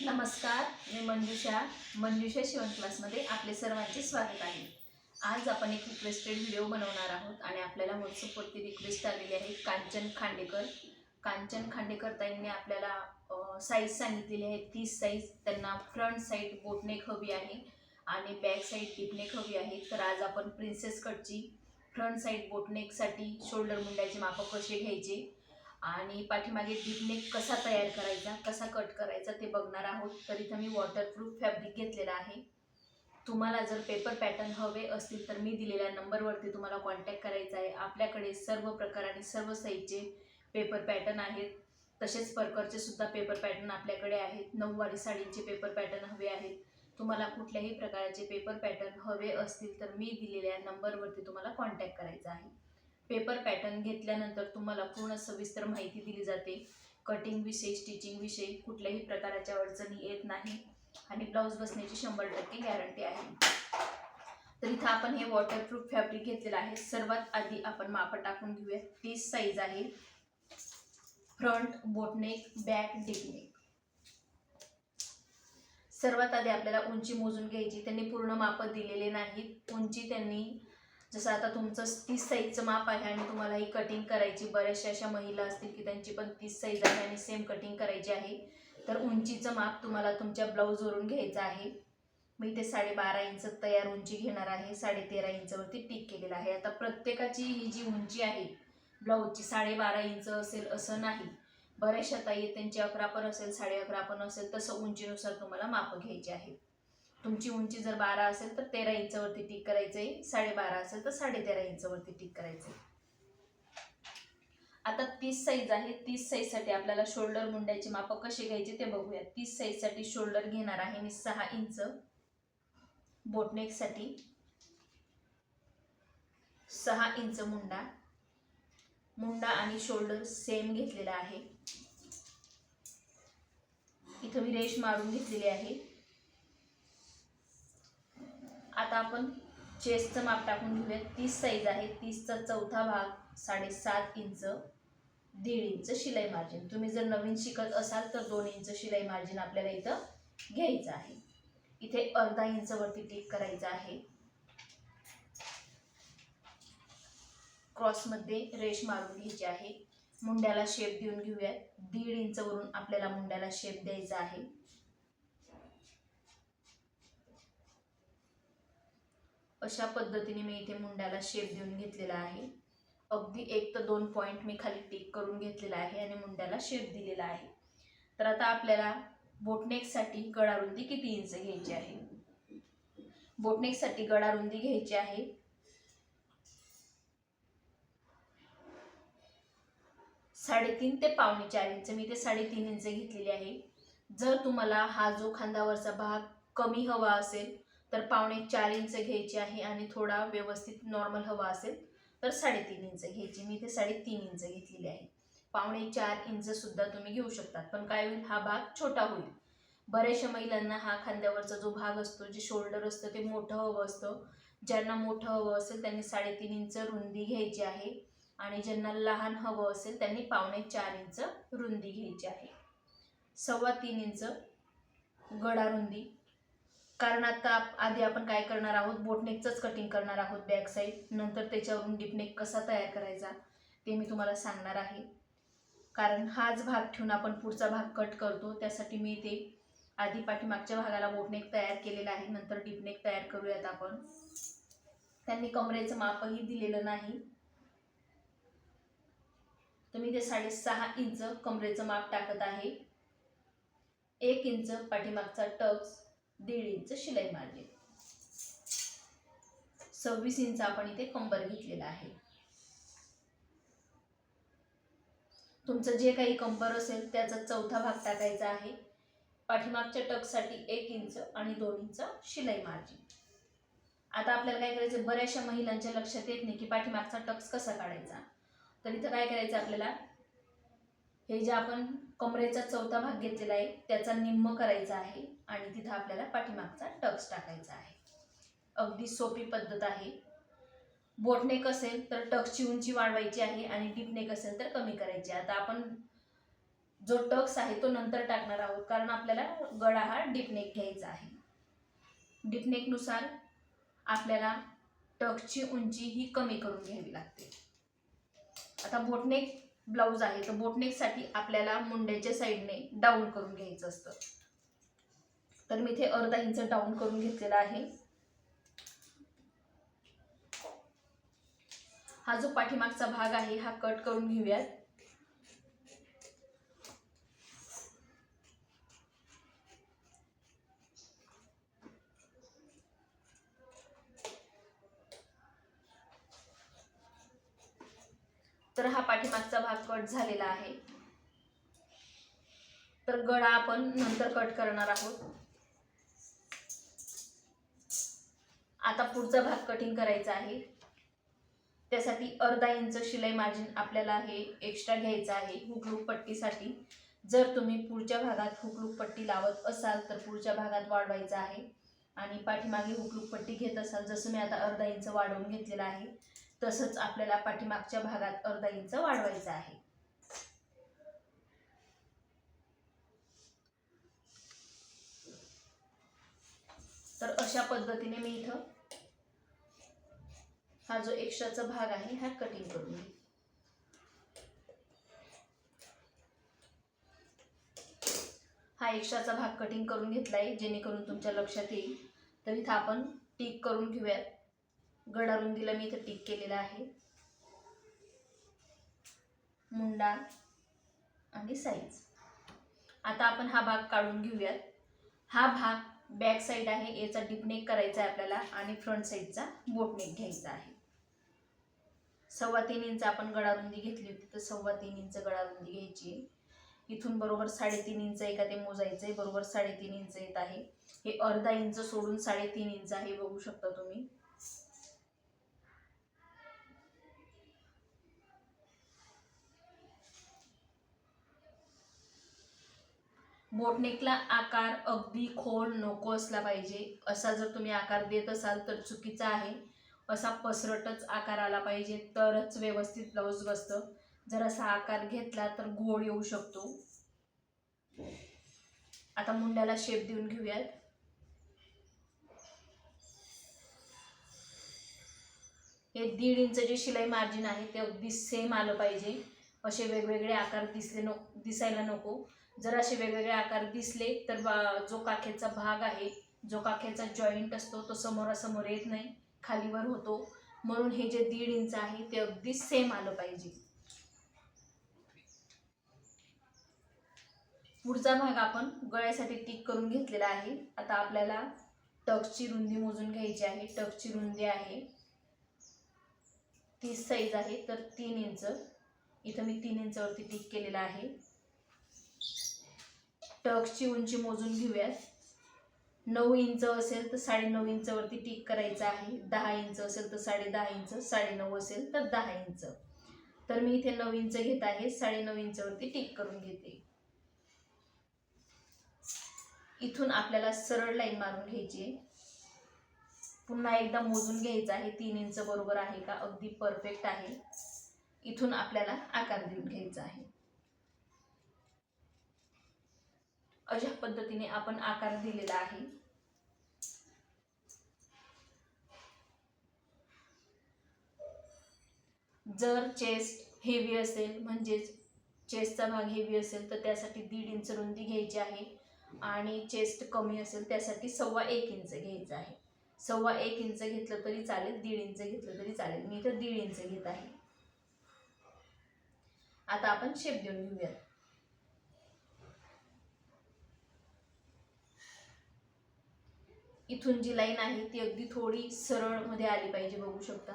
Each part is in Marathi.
नमस्कार मी मंजुषा मंजुषा शिवण क्लासमध्ये आपले सर्वांचे स्वागत आहे. आज आपण एक रिक्वेस्टेड व्हिडिओ बनवणार आहोत आणि आपल्याला व्हॉट्सअपवरती रिक्वेस्ट आलेली आहे कांचन खांडेकर. कांचन खांडेकर ताईंनी आपल्याला साईज सांगितलेली आहे. तीस साईज त्यांना फ्रंट साईड बोटनेक हवी आहे आणि बॅक साईड डिपनेक हवी आहे. तर आज आपण प्रिन्सेस कटची फ्रंट साईड बोटनेकसाठी शोल्डर मुंड्याचे मापं कसे घ्यायचे? आणि पाठीमागे डीपनेक कसा तयार करायचा कसा कट करायचा ते बघणार आहोत. तर इथं मी वॉटरप्रूफ फॅब्रिक घेतलेला आहे. तुम्हाला जर पेपर पॅटर्न हवे असतील तर मी दिलेल्या नंबरवरती तुम्हाला कॉन्टॅक्ट करायचा आहे. आपल्याकडे सर्व प्रकार आणि सर्व साईजचे पेपर पॅटर्न आहेत. तसेच परकरचे सुद्धा पेपर पॅटर्न आपल्याकडे आहेत. नऊवारी साडींचे पेपर पॅटर्न हवे आहेत. तुम्हाला कुठल्याही प्रकारचे पेपर पॅटर्न हवे असतील तर मी दिलेल्या नंबरवरती तुम्हाला कॉन्टॅक्ट करायचा आहे. पेपर पॅटर्न घेतल्यानंतर तुम्हाला पूर्ण सविस्तर माहिती दिली जाते. कटिंग विषयी स्टिचिंग विषयी कुठल्याही प्रकाराच्या अडचणी येत नाही आणि ब्लाऊज बसण्याची शंभर टक्के गॅरंटी आहे. तर इथं आपण हे वॉटरप्रूफ फॅब्रिक घेतलेलं आहे. सर्वात आधी आपण माप टाकून घेऊया. तीस साईज आहे. फ्रंट बोटनेक बॅक डिपनेक सर्वात आधी आपल्याला उंची मोजून घ्यायची. त्यांनी पूर्ण माप दिलेले नाहीत. उंची त्यांनी जसं आता तुमचं तीस साईजचं माप आहे आणि तुम्हाला ही कटिंग करायची बऱ्याचशा अशा महिला असतील की त्यांची पण तीस साईज आहे आणि सेम कटिंग करायची आहे. तर उंचीचं माप तुम्हाला तुमच्या ब्लाऊजवरून घ्यायचं आहे. मी इथे साडेबारा इंच तयार उंची घेणार आहे साडे तेरा इंचवरती टिक केलेलं आहे. आता प्रत्येकाची ही जी उंची आहे ब्लाऊजची साडेबारा इंच असेल असं नाही. बऱ्याचशा ताई त्यांची अकरा पण असेल साडे अकरा पण असेल तसं उंचीनुसार तुम्हाला मापं घ्यायची आहे. तुमची उंची जर बारा असेल तर तेरा इंचवरती टिक करायचं आहे साडेबारा असेल तर साडे तेरा इंचवरती टिक करायचं आहे आता तीस साईज आहे. तीस साईजसाठी आपल्याला शोल्डर मुंड्याची मापं कशी घ्यायची ते बघूया. तीस साईजसाठी शोल्डर घेणार आहे मी सहा इंच. बोटनेकसाठी सहा इंच मुंडा. मुंडा आणि शोल्डर सेम घेतलेला आहे. इथं मी रेश मारून घेतलेली आहे. आता आपण चेस्टचं माप टाकून घेऊया तीस साईज आहे. तीसचा चौथा भाग साडेसात इंच दीड इंच शिलाई मार्जिन तुम्ही जर नवीन शिकत असाल तर दोन इंच शिलाई मार्जिन आपल्याला इथं घ्यायचं आहे. इथे अर्धा इंचवरती टिक करायचं आहे. क्रॉसमध्ये रेश मारून घ्यायची आहे. मुंड्याला शेप देऊन घेऊयात. दीड इंचवरून आपल्याला मुंड्याला शेप द्यायचा आहे. अशा पद्धतीने मी इथे मुंड्याला शेप देऊन घेतलेला आहे? अगदी एक तर दोन पॉईंट मी खाली टिक करून घेतलेला आहे आणि मुंड्याला शेप दिलेला आहे. तर आता आपल्याला बोटनेकसाठी गडारुंदी किती इंच घ्यायची आहे? बोटनेकसाठी गडारुंदी घ्यायची आहे. साडेतीन ते पावणे चार इंच मी ते साडेतीन इंच घेतलेली आहे. जर तुम्हाला हा जो खांदावरचा भाग कमी हवा असेल तर पावणे चार इंच घ्यायची आहे आणि थोडा व्यवस्थित नॉर्मल हवा असेल तर साडेतीन इंच घ्यायची. मी इथे साडेतीन इंच घेतलेली आहे. पावणे चार इंचसुद्धा तुम्ही घेऊ शकतात. पण काय होईल? हा भाग छोटा होईल. बऱ्याचशा महिलांना हा खांद्यावरचा जो भाग असतो जे शोल्डर असतं ते मोठं हवं असतं. ज्यांना मोठं हवं असेल त्यांनी साडेतीन इंच रुंदी घ्यायची आहे. आणि ज्यांना लहान हवं असेल त्यांनी पावणे चार इंच रुंदी घ्यायची आहे. सव्वा तीन इंच गडा रुंदी. कारण आता आधी आपण काय करणार आहोत? बोटनेकचंच कटिंग करणार आहोत बॅक साईड नंतर त्याच्यावरून डिपनेक कसा तयार करायचा? ते मी तुम्हाला सांगणार आहे. कारण हाच भाग ठेवून आपण पुढचा भाग कट करतो. त्यासाठी मी ते आधी पाठीमागच्या भागाला बोटनेक तयार केलेला आहे. नंतर डिपनेक तयार करूयात आपण. त्यांनी कमरेचं मापही दिलेलं नाही. तर मी ते साडेसहा इंच कमरेचं माप टाकत आहे. एक इंच पाठीमागचा टक्स. दीड इंच शिलाई मार्जिन सव्वीस इंच आपण इथे कंबर घेतलेला आहे. तुमचं जे काही कंबर असेल त्याचा चौथा भाग टाकायचा आहे. पाठीमागच्या टकसाठी एक इंच आणि दोन इंच शिलाई मार्जिन आता आपल्याला काय करायचं? बऱ्याचशा महिलांच्या लक्षात येत नाही की पाठीमागचा टक्स कसा काढायचा? तर इथं काय करायचं आपल्याला? हे जे आपण कमरेचा चौथा भाग घेतलेला आहे त्याचा निम्म करायचा आहे आणि तिथं आपल्याला पाठीमागचा टक्स टाकायचा आहे. अगदी सोपी पद्धत आहे. बोटनेक असेल तर टक्सची उंची वाढवायची आहे आणि डीपनेक असेल तर कमी करायची आता आपण जो टक्स आहे तो नंतर टाकणार आहोत कारण आपल्याला गळा हा डिपनेक घ्यायचा आहे. डिपनेकनुसार आपल्याला टक्सची उंची ही कमी करून घ्यावी लागते. आता बोटनेक ब्लाऊज आहे तर बोटनेकसाठी आपल्याला मुंड्याच्या साईडने डाऊन करून घ्यायचं असतं. तर मी इथे अर्धा इंच डाऊन करून घेतलेला आहे. हा जो पाठीमागचा भाग आहे हा कट करून घेऊयात. तर हा पाठीमागचा भाग कट झालेला आहे. तर गळा आपण नंतर कट करणार आहोत. आता पुढचा भाग कटिंग करायचा आहे. त्यासाठी अर्धा इंच शिलाई मार्जिन आपल्याला हे एक्स्ट्रा घ्यायचं आहे हुकलूक पट्टीसाठी. जर तुम्ही पुढच्या भागात हुकलूक पट्टी लावत असाल तर पुढच्या भागात वाढवायचं आहे. आणि पाठीमागे हुकलूक पट्टी घेत असाल जसं मी आता अर्धा इंच वाढवून घेतलेला आहे तसंच आपल्याला पाठीमागच्या भागात अर्धा इंच वाढवायचं आहे. तर अशा पद्धतीने मी इथं हा जो एक्स्ट्राचा भाग आहे हा कटिंग करून घेईन. हा एक्स्ट्राचा भाग कटिंग करून घेतला आहे जेणेकरून तुमच्या लक्षात येईल. तर इथं आपण टीक करून घेऊयात. गडारुंदीला मी इथं टिक केलेला आहे. मुंडा आणि साईज. आता आपण हा भाग काढून घेऊयात. हा भाग बॅक साईड आहे याचा डिपनेक करायचा आहे आपल्याला आणि फ्रंट साईडचा बोटनेक घ्यायचा आहे. सव्वा तीन इंच आपण गडारुंदी घेतली होती तर सव्वा तीन इंच गडारुंदी घ्यायची आहे. इथून बरोबर साडेतीन इंच एका ते मोजायचं आहे बरोबर साडेतीन इंच येत आहे. हे अर्धा इंच सोडून साडेतीन इंच आहे बघू शकता तुम्ही. बोटनेकला आकार अगदी खोल नको असला पाहिजे. असा जर तुम्ही आकार देत असाल तर चुकीचा आहे. असा पसरटच आकार आला पाहिजे तरच व्यवस्थित ब्लाऊज बसतं. जर असा आकार घेतला तर घोळ येऊ शकतो. आता मुंड्याला शेप देऊन घेऊयात. हे दीड इंच जे शिलाई मार्जिन आहे ते अगदी सेम आलं पाहिजे. असे वेगवेगळे आकार दिसले नको दिसायला नको. जर असे वेगवेगळे आकार दिसले तर बा- जो काखेचा भाग आहे जो काखेचा जॉईंट असतो तो समोरासमोर येत नाही खालीवर होतो. म्हणून हे जे दीड इंच आहे ते अगदी सेम आलं पाहिजे. पुढचा भाग आपण गळ्यासाठी टिक करून घेतलेला आहे. आता आपल्याला टकची रुंदी मोजून घ्यायची आहे. टकची रुंदी आहे तीस साईज आहे तर तीन इंच. इथं मी तीन इंचवरती टिक केलेला आहे. टक्सची उंची मोजून घेऊयात. नऊ इंच असेल तर साडेनऊ इंचवरती टिक करायचं आहे. दहा इंच असेल तर साडे दहा इंच साडेनऊ असेल तर दहा इंच. तर मी इथे नऊ इंच घेत आहे. साडेनऊ इंचवरती टिक करून घेते. इथून आपल्याला सरळ लाईन मारून घ्यायची आहे. पुन्हा एकदा मोजून घ्यायचं आहे. तीन इंच बरोबर आहे का? अगदी परफेक्ट आहे. इथून आपल्याला आकार देऊन घ्यायचा आहे. अशा पद्धतीने आपण आकार दिलेला आहे. जर चेस्ट हेवी असेल म्हणजेच चेस्टचा भाग हेवी असेल तर त्यासाठी दीड इंच रुंदी घ्यायची आहे. आणि चेस्ट कमी असेल त्यासाठी सव्वा एक इंच घ्यायचं आहे. सव्वा एक इंच घेतलं तरी चालेल दीड इंच घेतलं तरी चालेल. मी इथं दीड इंच घेत आहे. आता आपण शेप देऊन घेऊयात. इथून जी लाईन आहे ती अगदी थोडी सरळमध्ये आली पाहिजे बघू शकता.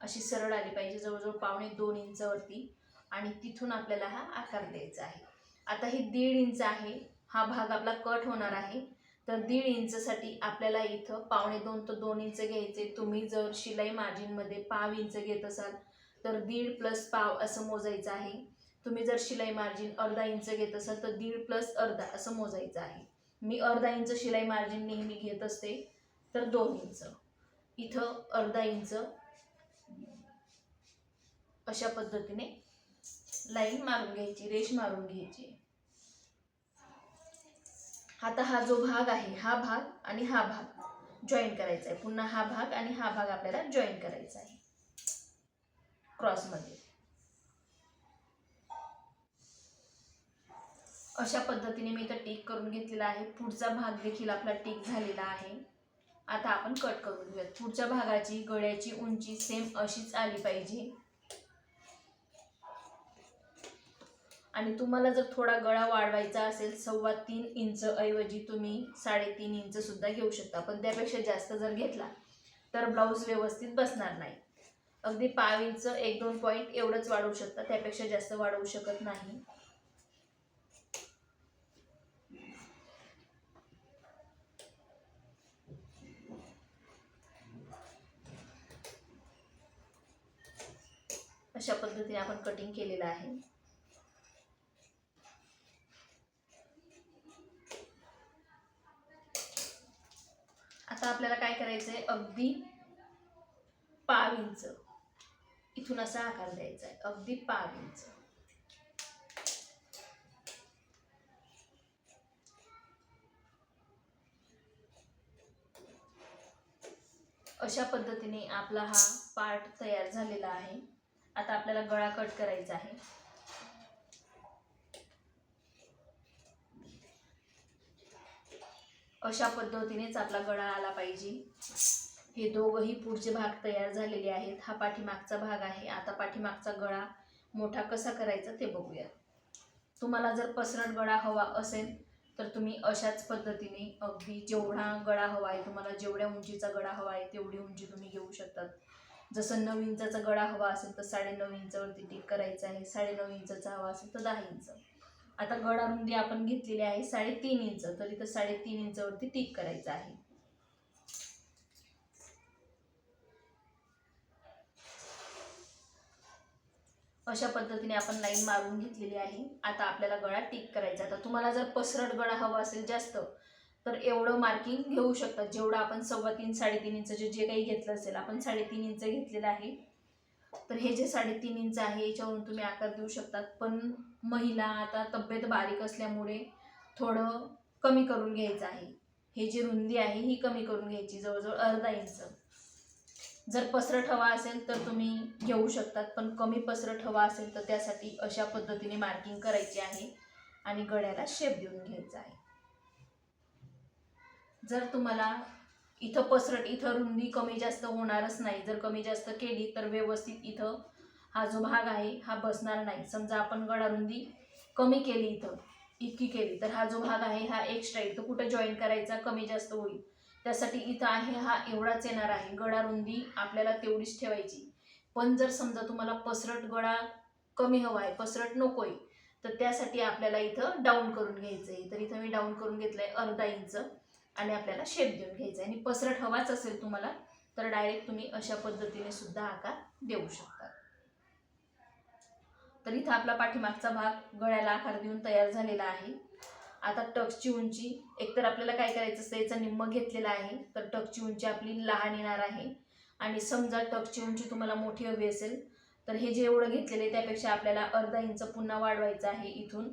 अशी सरळ आली पाहिजे जवळजवळ पावणे दोन इंचावरती आणि तिथून आपल्याला हा आकार द्यायचा आहे. आता हे दीड इंच आहे हा भाग आपला कट होणार आहे. तर दीड इंचसाठी आपल्याला इथं पावणे दोन तर दोन इंच घ्यायचे. तुम्ही जर शिलाई मार्जिनमध्ये पाव इंच घेत असाल तर दीड प्लस पाव असं मोजायचं आहे. तुम्ही जर शिलाई मार्जिन अर्धा इंच घेत असाल तर दीड प्लस अर्धा असं मोजायचं आहे. मी अर्धा इंच शिलाई मार्जिन नेहमी घेत असते तर दोन इंच. इथं अर्धा इंच. अशा पद्धतीने लाईन मारून घ्यायची रेष मारून घ्यायची. आता हा जो भाग आहे हा भाग आणि हा भाग जॉईन करायचा आहे. पुन्हा हा भाग आणि हा भाग आपल्याला जॉईन करायचा आहे. क्रॉसमध्ये अशा पद्धतीने मी इथं टिक करून घेतलेला आहे. पुढचा भाग देखील आपला टिक झालेला आहे. आता आपण कट करून घेऊयात. पुढच्या भागाची गळ्याची उंची सेम अशीच आली पाहिजे. आणि तुम्हाला जर थोडा गळा वाढवायचा असेल सव्वा तीन इंच ऐवजी तुम्ही साडेतीन इंच सुद्धा घेऊ शकता. पण त्यापेक्षा जास्त जर घेतला तर ब्लाऊज व्यवस्थित बसणार नाही. अगदी पाव इंच एक दोन पॉईंट एवढंच वाढवू शकता. त्यापेक्षा जास्त वाढवू शकत नाही. अशा पद्धतीने आपण कटिंग केलेलं आहे. आता आपल्याला काय करायचंय? अगदी पाव इंच. इथून असा आकार द्यायचा आहे अगदी पाव इंच. अशा पद्धतीने आपला हा पार्ट तयार झालेला आहे. आता आपल्याला गळा कट करायचा आहे. अशा पद्धतीनेच आपला गळा आला पाहिजे. हे दोघंही पुढचे भाग तयार झालेले आहेत. हा पाठीमागचा भाग आहे. आता पाठीमागचा गळा मोठा कसा करायचा ते बघूया. तुम्हाला जर पसरट गळा हवा असेल तर तुम्ही अशाच पद्धतीने अगदी जेवढा गळा हवा आहे तुम्हाला जेवढ्या उंचीचा गळा हवा आहे तेवढी उंची तुम्ही घेऊ शकतात. जसं नऊ इंचाचा गळा हवा असेल तर साडेनऊ इंचावरती टिक करायचं आहे साडेनऊ इंचाचा हवा असेल तर दहा इंच. आता गळा रुंदी आपण घेतलेली आहे साडेतीन इंच तर इथं साडेतीन इंचावरती टिक करायचं आहे. अशा पद्धतीने आपण लाईन मारून घेतलेली आहे. आता आपल्याला गळा टिक करायचा आता तुम्हाला जर पसरट गळा हवा असेल जास्त तर एवढं मार्किंग घेऊ शकता. जेवढं आपण सव्वा तीन साडेतीन इंच जे जे काही घेतलं असेल आपण साडेतीन इंच घेतलेलं आहे. तर हे जे साडेतीन इंच आहे याच्यावरून तुम्ही आकार देऊ शकतात. पण महिला आता तब्येत बारीक असल्यामुळे थोडं कमी करून घ्यायचं आहे. हे जी रुंदी आहे ही कमी करून घ्यायची जवळजवळ अर्धा इंच. जर पसरट हवा असेल तर तुम्ही घेऊ शकतात पण कमी पसरट हवा असेल तर त्यासाठी अशा पद्धतीने मार्किंग करायची आहे आणि गळ्याला शेप देऊन घ्यायचा आहे. जर तुम्हाला इथं पसरट इथं रुंदी कमी जास्त होणारच नाही जर कमी जास्त केली तर व्यवस्थित इथं हा जो भाग आहे हा बसणार नाही. समजा आपण गडा रुंदी कमी केली इथं इतकी केली तर हा जो भाग आहे हा एक्स्ट्रा इथं कुठं जॉईन करायचा कमी जास्त होईल. त्यासाठी इथं आहे हा एवढाच येणार आहे. गडा रुंदी आपल्याला तेवढीच ठेवायची. पण जर समजा तुम्हाला पसरट गळा कमी हवा आहे पसरट नको आहे तर त्यासाठी आपल्याला इथं डाऊन करून घ्यायचं आहे तर इथं मी डाऊन करून घेतलं आहे अर्धा इंच. आणि आपल्याला शेप देऊन घ्यायचा आहे. आणि पसरट हवाच असेल तुम्हाला तर डायरेक्ट तुम्ही अशा पद्धतीने सुद्धा आकार देऊ शकता. तर इथं आपला पाठीमागचा भाग गळ्याला आकार देऊन तयार झालेला आहे. आता टक्सची उंची एकतर आपल्याला काय करायचं असतं याचा निम्म घेतलेला आहे तर टक्सची उंची आपली लहान येणार आहे. आणि समजा टक्सची उंची तुम्हाला मोठी हवी असेल तर हे जे एवढं घेतलेलं आहे त्यापेक्षा आपल्याला अर्धा इंच पुन्हा वाढवायचं आहे इथून.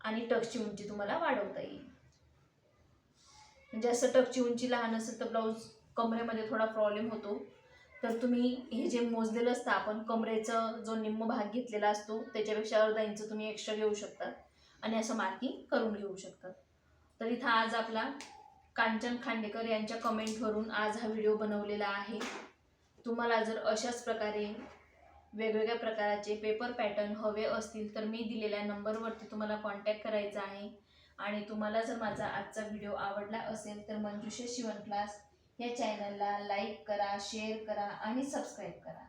आणि टक्सची उंची तुम्हाला वाढवता येईल. म्हणजे असं टकची उंची लहान असेल तर ब्लाऊज कमरेमध्ये थोडा प्रॉब्लेम होतो. तर तुम्ही हे जे मोजलेलं असतं आपण कमरेचा जो निम्म भाग घेतलेला असतो त्याच्यापेक्षा अर्धा इंच तुम्ही एक्स्ट्रा घेऊ शकता आणि असं मार्किंग करून घेऊ शकतात तर इथं आज आपला कांचन खांडेकर यांच्या कमेंटवरून आज हा व्हिडिओ बनवलेला आहे. तुम्हाला जर अशाच प्रकारे वेगवेगळ्या प्रकाराचे पेपर पॅटर्न हवे असतील तर मी दिलेल्या नंबरवरती तुम्हाला कॉन्टॅक्ट करायचा आहे. आणि तुम्हाला जर माझा आजचा व्हिडिओ आवडला असेल तर मंजुषा शिवण क्लास या चॅनलला लाईक करा शेअर करा आणि सबस्क्राईब करा.